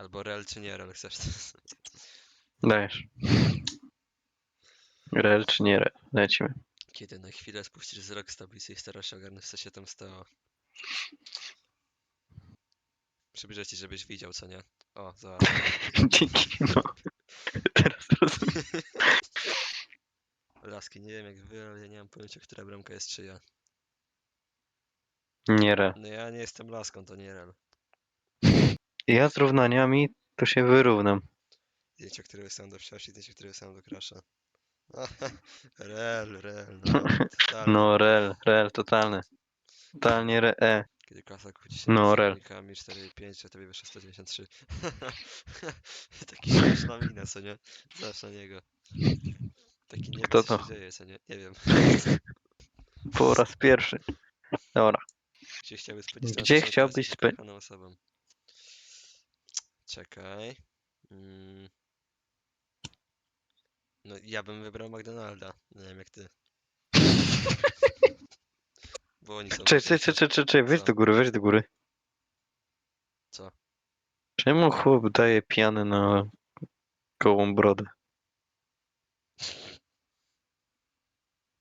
Albo rel czy nie rel chcesz? Dajesz. Rel czy nie rel? Lecimy. Kiedy na chwilę spuścisz wzrok z tablicy i starasz się ogarnąć co się tam stało. Przybliżę ci, żebyś widział, co nie? O, zobacz. Dzięki, no. Teraz rozumiem. Laski, nie wiem jak wy, ale ja nie mam pojęcia, która bramka jest czyja. Nie rel. No ja nie jestem laską, to nie rel. Ja z równaniami to się wyrównam. Zdjęcia, które wysłałem do wsiosi, zdjęcia, które wysłałem do Crasha. Rel, rel, no. totalnie. No rel, rel, totalny. Totalnie re, e. Kiedy klasa kłóci się No, no, rel. zawodnikami 4 i 5, a tobie wyszło 193. Taki śmieszna mina, co nie? Znasz na niego. Taki nie Kto co to? się dzieje, co nie? Nie wiem. Po raz pierwszy. Dobra. Gdzie chciałbyś spędzić Gdzie chciałbyś czas z spę- ukochaną osobą? Czekaj. Mm. No ja bym wybrał McDonalda. Nie wiem jak ty. Bo oni są ważniejsi. czekaj, czekaj, czekaj, weź Co? do góry, weź do góry. Co? Czemu chłop daje pianę na gołą brodę?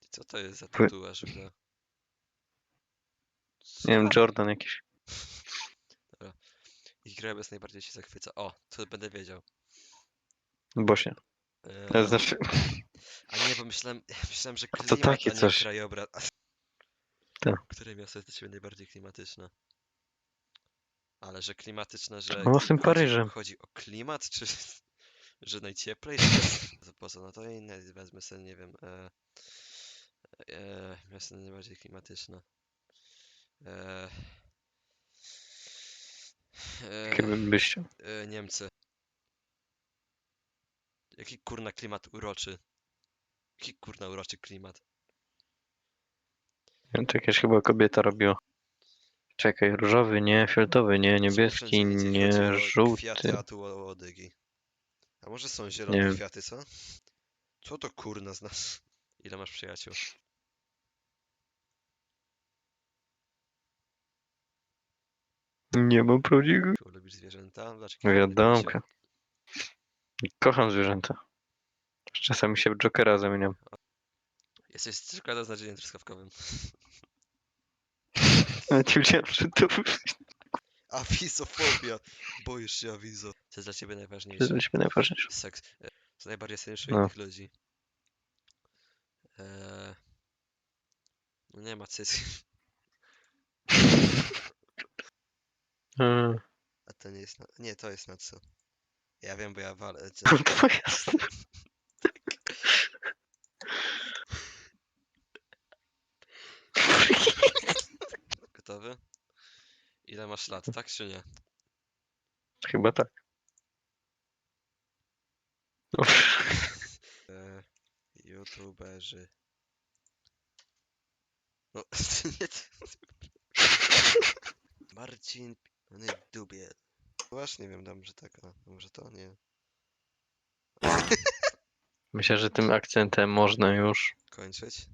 Co to jest za Wy- tatuaż? w ogóle? Nie wiem, Co? Jordan jakiś. Ich grabes najbardziej się zachwyca. O, to będę wiedział. Bośnie. Eee, To znaczy, A nie, bo myślałem, myślałem, że klimat, takie a nie coś. krajobraz. Tak. Które miasto jest dla ciebie najbardziej klimatyczne? Ale że klimatyczne, że No, z tym chodzi, Paryżem. chodzi o klimat, czy że najcieplej? To po co? No to inne wezmę sobie, nie wiem. E, e, miasto najbardziej klimatyczne. E, e, jakie byś chciał. e, Niemcy. Jaki kurna klimat uroczy? Jaki kurna uroczy klimat? Nie wiem, To jakaś chyba kobieta robiła. Czekaj, różowy nie, fioletowy nie, niebieski wszędzie widzę, chodzi nie, o żółty. Kwiaty, a tu o łodygi. A może są Nie zielone wiem. kwiaty, co? Co to kurna z nas? Ile masz przyjaciół? Nie mam prawdziwego. Czy lubisz zwierzęta? Dlaczego picie? Kocham zwierzęta. Czasami się w Jokera zamieniam. Jesteś z czekolada z nadzieniem truskawkowym. Nawet nie wiedziałem, że to Awizofobia! Boisz się awizo. Co jest dla ciebie jest najważniejsze? dla ciebie najważniejsze. Seks. E, Co najbardziej cenisz u No. innych ludzi? Eee... No nie ma cycji. Mm, A to nie jest na... Nie, to jest na co. Ja wiem, bo ja walę. To jest. Gotowy? Ile masz lat, tak czy nie? Chyba tak. No, E, YouTuberzy. No, nie Marcin P- nie, Dubiel. Właśnie nie wiem, dam, że tak, a może to nie. Myślę, że tym akcentem można już. Kończyć?